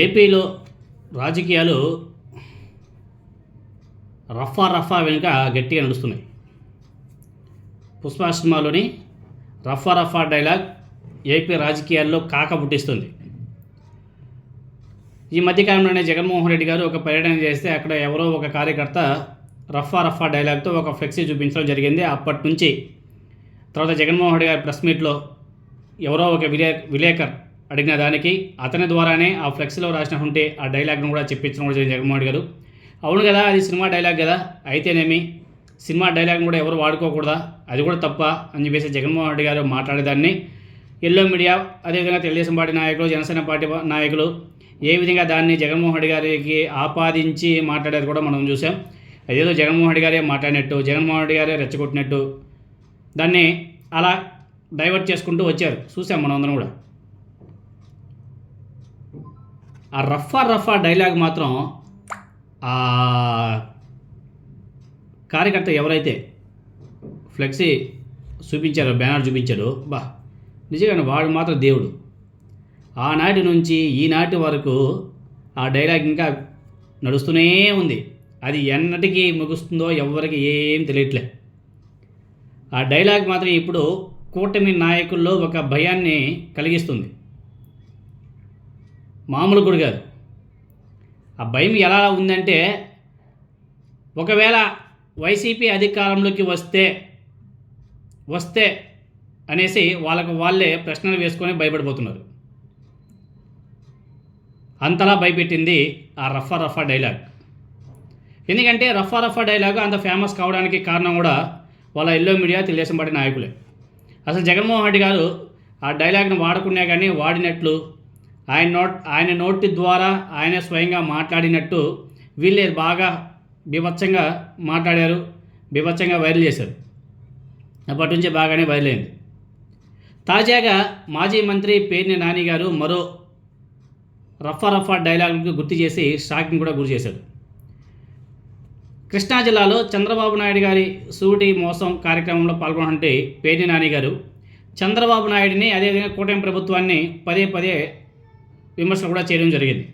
ఏపీలో రాజకీయాలు రఫా రఫా వెనుక గట్టిగా నడుస్తున్నాయి. పుష్ప సినిమాలోని రఫా రఫా డైలాగ్ ఏపీ రాజకీయాల్లో కాక పుట్టిస్తుంది. ఈ మధ్యకాలంలోనే జగన్మోహన్ రెడ్డి గారు ఒక పర్యటన చేస్తే అక్కడ ఎవరో ఒక కార్యకర్త రఫా రఫా డైలాగ్తో ఒక ఫ్లెక్సీ చూపించడం జరిగింది. అప్పటి నుంచి తర్వాత జగన్మోహన్ రెడ్డి గారి ప్రెస్ మీట్లో ఎవరో ఒక విలే విలేకర్ అడిగిన దానికి అతని ద్వారానే ఆ ఫ్లెక్స్లో రాసిన ఉంటే ఆ డైలాగ్ను కూడా చెప్పించడం కూడా జరిగింది జగన్మోహన్ గారు. అవును కదా అది సినిమా డైలాగ్ కదా? అయితేనేమి? సినిమా డైలాగ్ కూడా ఎవరు వాడుకోకూడదా? అది కూడా తప్ప అని చెప్పేసి జగన్మోహన్ రెడ్డి గారు మాట్లాడేదాన్ని. ఎల్లో మీడియా అదేవిధంగా తెలుగుదేశం పార్టీ నాయకులు జనసేన పార్టీ నాయకులు ఏ విధంగా దాన్ని జగన్మోహన్ రెడ్డి గారికి ఆపాదించి మాట్లాడేది కూడా మనం చూసాం. అదేదో జగన్మోహన్ రెడ్డి గారే మాట్లాడినట్టు జగన్మోహన్ రెడ్డి గారే రెచ్చగొట్టినట్టు. దాన్ని అలా డైవర్ట్ చేసుకుంటూ వచ్చారు. చూసాం మనం అందరం కూడా. ఆ రఫా రఫా డైలాగ్ మాత్రం ఆ కార్యకర్త ఎవరైతే ఫ్లెక్సీ చూపించారో బ్యానర్ చూపించాడు బా నిజంగా వాడు మాత్రం దేవుడు. ఆనాటి నుంచి ఈనాటి వరకు ఆ డైలాగ్ ఇంకా నడుస్తూనే ఉంది. అది ఎన్నటికీ ముగుస్తుందో ఎవరికి ఏం తెలియట్లే. ఆ డైలాగ్ మాత్రం ఇప్పుడు కూటమి నాయకుల్లో ఒక భయాన్ని కలిగిస్తుంది. మామూలు గుడి కాదు. ఆ భయం ఎలా ఉందంటే ఒకవేళ వైసీపీ అధికారంలోకి వస్తే వస్తే అనేసి వాళ్ళకు వాళ్ళే ప్రశ్నలు వేసుకొని భయపడిపోతున్నారు. అంతలా భయపెట్టింది ఆ రఫా రఫా డైలాగ్. ఎందుకంటే రఫా రఫా డైలాగ్ అంత ఫేమస్ కావడానికి కారణం కూడా వాళ్ళ ఎల్లో మీడియా తెలుగుదేశం పార్టీ నాయకులే. అసలు జగన్మోహన్ రెడ్డి గారు ఆ డైలాగ్ను వాడుకున్నా కానీ వాడినట్లు ఆయన నోట్ ఆయన నోటి ద్వారా ఆయన స్వయంగా మాట్లాడినట్టు వీళ్ళే బాగా బీభత్సంగా మాట్లాడారు బీభత్సంగా వైరల్ చేశారు. అప్పటి నుంచి బాగానే వైరల్ అయింది. తాజాగా మాజీ మంత్రి పేర్ని నాని గారు మరో రఫా రఫా డైలాగ్కి గుర్తు చేసి షాకింగ్ కూడా గురి చేశారు. కృష్ణా జిల్లాలో చంద్రబాబు నాయుడు గారి సూటి మోసం కార్యక్రమంలో పాల్గొనంటే పేర్ని నాని గారు చంద్రబాబు నాయుడిని అదేవిధంగా కూటమి ప్రభుత్వాన్ని పదే పదే విమర్శలు కూడా చేయడం జరిగింది.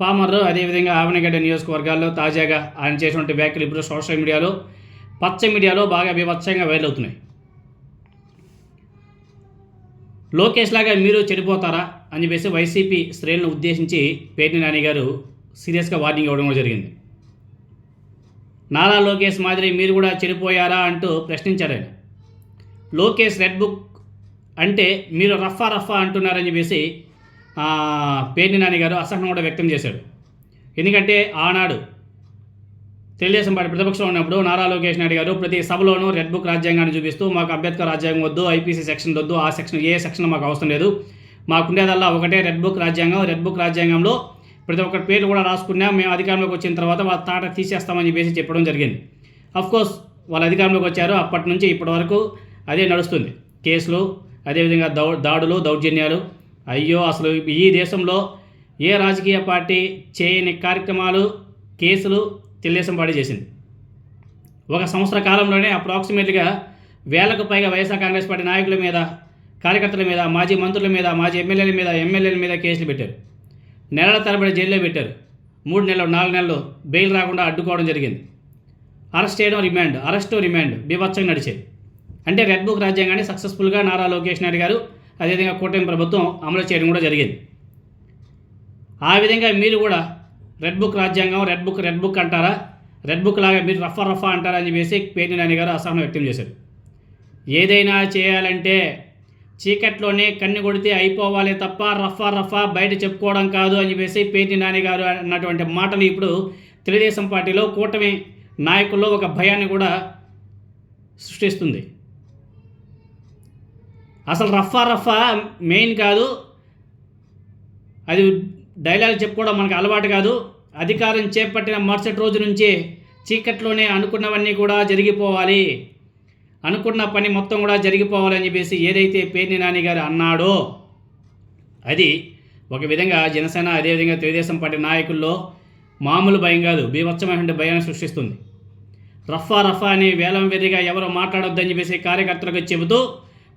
పామర్ అదేవిధంగా ఆవనగడ్డ నియోజకవర్గాల్లో తాజాగా ఆయన చేసినటువంటి వ్యాఖ్యలు ఇప్పుడు సోషల్ మీడియాలో పచ్చ మీడియాలో బాగా బీభత్సంగా వైరల్ అవుతున్నాయి. లోకేష్ లాగా మీరు చెడిపోతారా అని చెప్పేసి వైసీపీ శ్రేణులను ఉద్దేశించి పేర్ని నాని గారు సీరియస్గా వార్నింగ్ ఇవ్వడం కూడా జరిగింది. నారా లోకేష్ మాదిరి మీరు కూడా చెడిపోయారా అంటూ ప్రశ్నించారు ఆయన. లోకేష్ రెడ్ బుక్ అంటే మీరు రఫా రఫా అంటున్నారని చెప్పేసి పేర్ని నాని గారు అసహనం కూడా వ్యక్తం చేశాడు. ఎందుకంటే ఆనాడు తెలుగుదేశం పార్టీ ప్రతిపక్షంలో ఉన్నప్పుడు నారా లోకేష్ నాయుడు గారు ప్రతి సభలోనూ రెడ్ బుక్ రాజ్యాంగాన్ని చూపిస్తూ మాకు అంబేద్కర్ రాజ్యాంగం వద్దు ఐపీసీ సెక్షన్ వద్దు ఆ సెక్షన్ ఏ సెక్షన్ మాకు అవసరం లేదు. మాకుండేదల్లా ఒకటే రెడ్ బుక్ రాజ్యాంగం. రెడ్ బుక్ రాజ్యాంగంలో ప్రతి ఒక్కరి పేర్లు కూడా రాసుకున్నా మేము అధికారంలోకి వచ్చిన తర్వాత వాళ్ళ తాట తీసేస్తామని చెప్పేసి చెప్పడం జరిగింది. అఫ్ కోర్స్ వాళ్ళు అధికారంలోకి వచ్చారు. అప్పటి నుంచి ఇప్పటి వరకు అదే నడుస్తుంది. కేసులు అదేవిధంగా దౌ దాడులు దౌర్జన్యాలు అయ్యో అసలు ఈ దేశంలో ఏ రాజకీయ పార్టీ చేయని కార్యక్రమాలు కేసులు తెలుగుదేశం పార్టీ చేసింది? ఒక సంవత్సర కాలంలోనే అప్రాక్సిమేట్గా వేలకు పైగా వైఎస్ఆర్ కాంగ్రెస్ పార్టీ నాయకుల మీద కార్యకర్తల మీద మాజీ మంత్రుల మీద మాజీ ఎమ్మెల్యేల మీద ఎమ్మెల్యేల మీద కేసులు పెట్టారు. నెలల తరబడి జైల్లో పెట్టారు. మూడు నెలలు నాలుగు నెలలు బెయిల్ రాకుండా అడ్డుకోవడం జరిగింది. అరెస్ట్ చేయడం రిమాండ్ అరెస్టు రిమాండ్ బీభత్సంగా నడిచేది అంటే రెడ్ బుక్ రాజ్యాంగాన్ని సక్సెస్ఫుల్గా నారా లోకేష్ నాయుడు గారు అదేవిధంగా కూటమి ప్రభుత్వం అమలు చేయడం కూడా జరిగింది. ఆ విధంగా మీరు కూడా రెడ్ బుక్ రాజ్యాంగం రెడ్ బుక్ రెడ్ బుక్ అంటారా? రెడ్ బుక్ లాగా మీరు రఫా రఫా అంటారా అని చెప్పేసి పేర్ని నాని గారు అసహనం వ్యక్తం చేశారు. ఏదైనా చేయాలంటే చీకట్లోనే కన్ను కొడితే అయిపోవాలి తప్ప రఫా రఫా బయట చెప్పుకోవడం కాదు అని చెప్పేసి పేర్ని నాని గారు అన్నటువంటి మాటలు ఇప్పుడు తెలుగుదేశం పార్టీలో కూటమి నాయకుల్లో ఒక భయాన్ని కూడా సృష్టిస్తుంది. అసలు రఫా రఫా మెయిన్ కాదు. అది డైలాగ్ చెప్పుకోవడం మనకు అలవాటు కాదు. అధికారం చేపట్టిన మరుసటి రోజు నుంచే చీకట్లోనే అనుకున్నవన్నీ కూడా జరిగిపోవాలి. అనుకున్న పని మొత్తం కూడా జరిగిపోవాలని చెప్పేసి ఏదైతే పేర్ని నాని గారు అన్నాడో అది ఒక విధంగా జనసేన అదేవిధంగా తెలుగుదేశం పార్టీ నాయకుల్లో మామూలు భయం కాదు. బీభత్సమైనటువంటి భయాన్ని సృష్టిస్తుంది. రఫా రఫా అని వేలం వెర్రిగా ఎవరు మాట్లాడొద్దని చెప్పేసి కార్యకర్తలకు చెబుతూ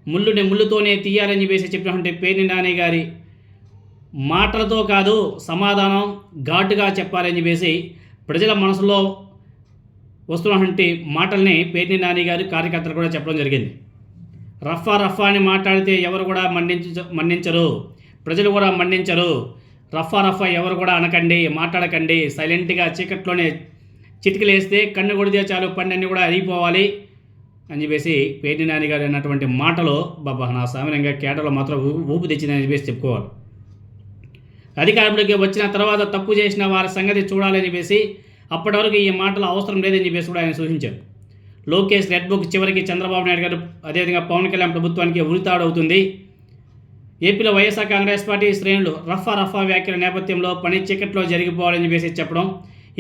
ముళ్ళుని ముళ్ళుతోనే తీయాలని చెప్పేసి చెప్పినటువంటి పేర్ని నాని గారి మాటలతో కాదు సమాధానం ఘాటుగా చెప్పాలని చెప్పేసి ప్రజల మనసులో వస్తున్నటువంటి మాటల్ని పేర్ని నాని గారు కార్యకర్తలు కూడా చెప్పడం జరిగింది. రఫా రఫా అని మాట్లాడితే ఎవరు కూడా మన్నించ మన్నించరు. ప్రజలు కూడా మన్నించరు. రఫా రఫా ఎవరు కూడా అనకండి మాట్లాడకండి. సైలెంట్గా చీకట్లోనే చిటికలేస్తే కన్ను కొడితే చాలు పన్నెండు కూడా అరిగిపోవాలి. అని చెప్పేసి పేర్ని నాని గారు అన్నటువంటి మాటలో బాబా నా సామాన్యంగా కేటలో మాత్రం ఊపు తెచ్చిందని చెప్పేసి చెప్పుకోవాలి. అధికారంలోకి వచ్చిన తర్వాత తప్పు చేసిన వారి సంగతి చూడాలని చెప్పేసి అప్పటి వరకు ఈ మాటలు అవసరం లేదని చెప్పేసి కూడా ఆయన సూచించారు. లోకేష్ రెడ్ బుక్ చివరికి చంద్రబాబు నాయుడు గారు అదేవిధంగా పవన్ కళ్యాణ్ ప్రభుత్వానికి ఉరితాడవుతుంది. ఏపీలో వైఎస్ఆర్ కాంగ్రెస్ పార్టీ శ్రేణులు రఫా రఫా వ్యాఖ్యల నేపథ్యంలో పని చీకట్లో జరిగిపోవాలని చెప్పేసి చెప్పడం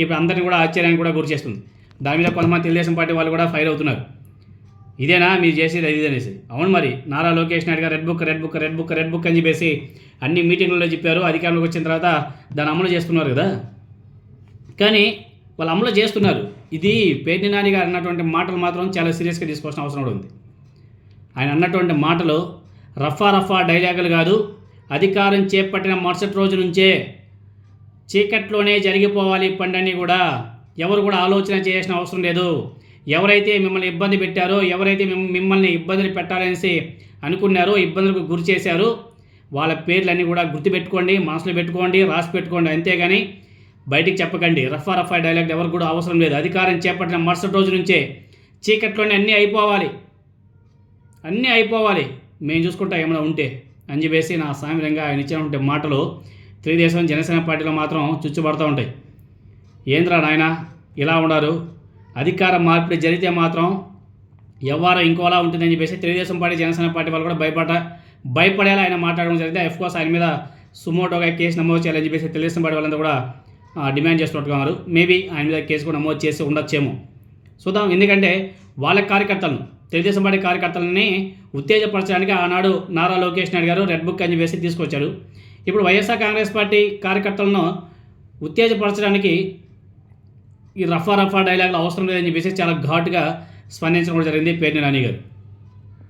ఇప్పుడు అందరిని కూడా ఆశ్చర్యానికి కూడా గురి చేస్తుంది దాని మీద కొంతమంది తెలుగుదేశం పార్టీ వాళ్ళు కూడా ఫైర్ అవుతున్నారు. ఇదేనా? మీరు చేసేది అది ఇది అనేసి. అవును మరి. Nara Lokesh Naidu garu red book red book red book red book అని చెప్పేసి అన్ని మీటింగ్లలో చెప్పారు. అధికారంలోకి వచ్చిన తర్వాత దాన్ని అమలు చేస్తున్నారు కదా. కానీ వాళ్ళు అమలు చేస్తున్నారు. ఇది పేర్ని నాని గారు అన్నటువంటి మాటలు మాత్రం చాలా సీరియస్గా తీసుకోవాల్సిన అవసరం కూడా ఉంది. ఆయన అన్నటువంటి మాటలు రఫా రఫా డైలాగులు కాదు. అధికారం చేపట్టిన మరుసటి రోజు నుంచే చీకట్లోనే జరిగిపోవాలి పండని కూడా ఎవరు కూడా ఆలోచన చేయాల్సిన అవసరం లేదు. ఎవరైతే మిమ్మల్ని ఇబ్బంది పెట్టారో ఎవరైతే మిమ్మల్ని ఇబ్బందులు పెట్టాలనేసి అనుకున్నారో ఇబ్బందులకు గురి చేశారో వాళ్ళ పేర్లన్నీ కూడా గుర్తుపెట్టుకోండి మనసులో పెట్టుకోండి రాసి పెట్టుకోండి. అంతేగాని బయటికి చెప్పకండి. రఫా రఫా డైలాగ్ ఎవరు కూడా అవసరం లేదు. అధికారం చేపట్టిన మరుసటి రోజు నుంచే చీకట్లోనే అన్నీ అయిపోవాలి. అన్నీ అయిపోవాలి. మేము చూసుకుంటా ఏమైనా ఉంటే. అని చెప్పేసి నా సామ్యంగా ఆయన ఇచ్చినటువంటి మాటలు తెలుగుదేశం జనసేన పార్టీలో మాత్రం చుచ్చుపడుతూ ఉంటాయి. ఏంద్రా నాయన ఇలా ఉన్నారు? అధికార మార్పిడి జరిగితే మాత్రం ఎవరో ఇంకోలా ఉంటుందని చెప్పేసి తెలుగుదేశం పార్టీ జనసేన పార్టీ వాళ్ళు కూడా భయపడ భయపడేలా ఆయన మాట్లాడడం జరిగితే అఫ్కోర్స్ ఆయన మీద సుమోటోగా కేసు నమోదు చేయాలని చెప్పేసి తెలుగుదేశం పార్టీ వాళ్ళంతా కూడా డిమాండ్ చేస్తున్నట్టుగా ఉన్నారు. మేబీ ఆయన మీద కేసు కూడా నమోదు చేసి ఉండొచ్చేమో. చూద్దాం. ఎందుకంటే వాళ్ళ కార్యకర్తలను తెలుగుదేశం పార్టీ కార్యకర్తలని ఉత్తేజపరచడానికి ఆనాడు నారా లోకేష్ నాయుడు గారు రెడ్ బుక్ అని చెప్పేసి తీసుకొచ్చారు ఇప్పుడు వైఎస్ఆర్ కాంగ్రెస్ పార్టీ కార్యకర్తలను ఉత్తేజపరచడానికి ఈ రఫా రఫా డైలాగులు అవసరం లేదని చెప్పేసి చాలా ఘాటుగా స్పందించడం కూడా జరిగింది పేర్ని నాని గారు.